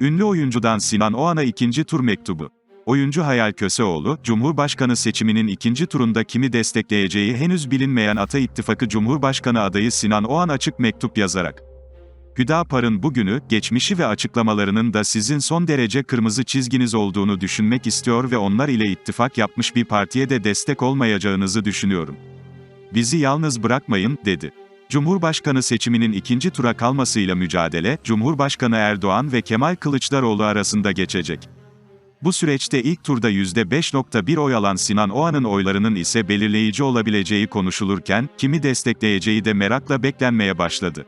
Ünlü oyuncudan Sinan Oğan'a ikinci tur mektubu. Oyuncu Hayal Köseoğlu, Cumhurbaşkanı seçiminin ikinci turunda kimi destekleyeceği henüz bilinmeyen Ata İttifakı Cumhurbaşkanı adayı Sinan Oğan açık mektup yazarak. Hüdapar'ın bugünü, geçmişi ve açıklamalarının da sizin son derece kırmızı çizginiz olduğunu düşünmek istiyor ve onlar ile ittifak yapmış bir partiye de destek olmayacağınızı düşünüyorum. Bizi yalnız bırakmayın, dedi. Cumhurbaşkanı seçiminin ikinci tura kalmasıyla mücadele, Cumhurbaşkanı Erdoğan ve Kemal Kılıçdaroğlu arasında geçecek. Bu süreçte ilk turda %5.1 oy alan Sinan Oğan'ın oylarının ise belirleyici olabileceği konuşulurken, kimi destekleyeceği de merakla beklenmeye başladı.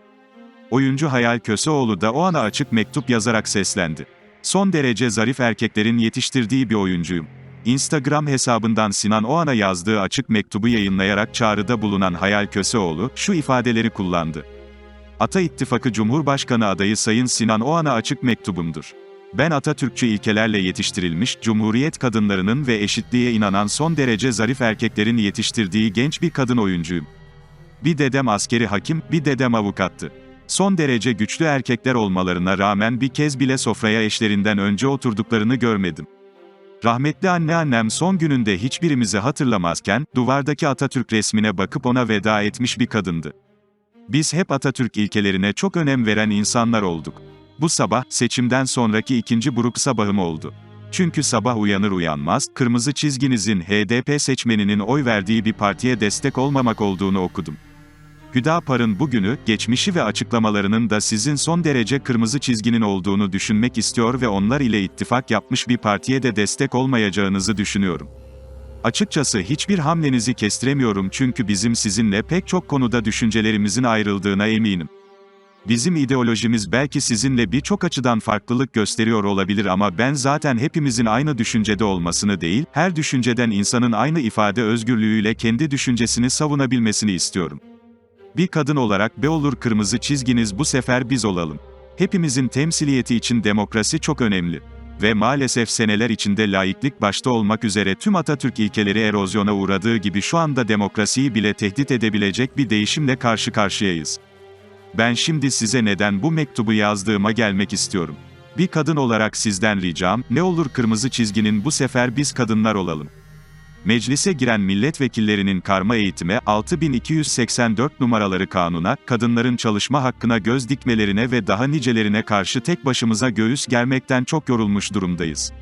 Oyuncu Hayal Köseoğlu da Oğan'a açık mektup yazarak seslendi. Son derece zarif erkeklerin yetiştirdiği bir oyuncuyum. Instagram hesabından Sinan Oğan'a yazdığı açık mektubu yayınlayarak çağrıda bulunan Hayal Köseoğlu, şu ifadeleri kullandı. Ata İttifakı Cumhurbaşkanı adayı Sayın Sinan Oğan'a açık mektubumdur. Ben Atatürkçü ilkelerle yetiştirilmiş, Cumhuriyet kadınlarının ve eşitliğe inanan son derece zarif erkeklerin yetiştirdiği genç bir kadın oyuncuyum. Bir dedem askeri hakim, bir dedem avukattı. Son derece güçlü erkekler olmalarına rağmen bir kez bile sofraya eşlerinden önce oturduklarını görmedim. Rahmetli anneannem son gününde hiçbirimizi hatırlamazken, duvardaki Atatürk resmine bakıp ona veda etmiş bir kadındı. Biz hep Atatürk ilkelerine çok önem veren insanlar olduk. Bu sabah, seçimden sonraki ikinci buruk sabahım oldu. Çünkü sabah uyanır uyanmaz, kırmızı çizginizin HDP seçmeninin oy verdiği bir partiye destek olmamak olduğunu okudum. Hüdapar'ın bugünü, geçmişi ve açıklamalarının da sizin son derece kırmızı çizginin olduğunu düşünmek istiyor ve onlar ile ittifak yapmış bir partiye de destek olmayacağınızı düşünüyorum. Açıkçası hiçbir hamlenizi kestiremiyorum çünkü bizim sizinle pek çok konuda düşüncelerimizin ayrıldığına eminim. Bizim ideolojimiz belki sizinle birçok açıdan farklılık gösteriyor olabilir ama ben zaten hepimizin aynı düşüncede olmasını değil, her düşünceden insanın aynı ifade özgürlüğüyle kendi düşüncesini savunabilmesini istiyorum. Bir kadın olarak be olur kırmızı çizginiz bu sefer biz olalım. Hepimizin temsiliyeti için demokrasi çok önemli. Ve maalesef seneler içinde laiklik başta olmak üzere tüm Atatürk ilkeleri erozyona uğradığı gibi şu anda demokrasiyi bile tehdit edebilecek bir değişimle karşı karşıyayız. Ben şimdi size neden bu mektubu yazdığıma gelmek istiyorum. Bir kadın olarak sizden ricam, ne olur kırmızı çizginin bu sefer biz kadınlar olalım. Meclise giren milletvekillerinin karma eğitime 6284 numaraları kanuna, kadınların çalışma hakkına göz dikmelerine ve daha nicelerine karşı tek başımıza göğüs germekten çok yorulmuş durumdayız.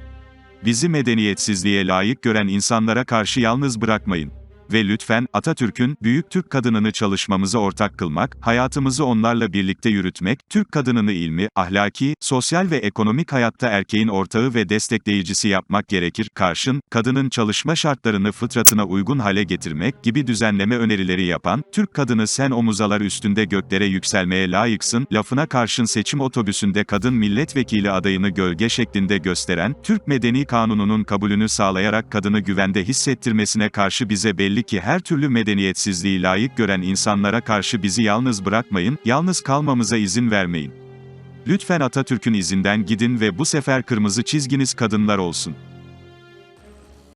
Bizi medeniyetsizliğe layık gören insanlara karşı yalnız bırakmayın. Ve lütfen, Atatürk'ün, büyük Türk kadınını çalışmamıza ortak kılmak, hayatımızı onlarla birlikte yürütmek, Türk kadınını ilmi, ahlaki, sosyal ve ekonomik hayatta erkeğin ortağı ve destekleyicisi yapmak gerekir. Karşın, kadının çalışma şartlarını fıtratına uygun hale getirmek gibi düzenleme önerileri yapan, Türk kadını sen omuzalar üstünde göklere yükselmeye layıksın, lafına karşın seçim otobüsünde kadın milletvekili adayını gölge şeklinde gösteren, Türk Medeni Kanunu'nun kabulünü sağlayarak kadını güvende hissettirmesine karşı bize belli ki her türlü medeniyetsizliği layık gören insanlara karşı bizi yalnız bırakmayın, yalnız kalmamıza izin vermeyin. Lütfen Atatürk'ün izinden gidin ve bu sefer kırmızı çizginiz kadınlar olsun.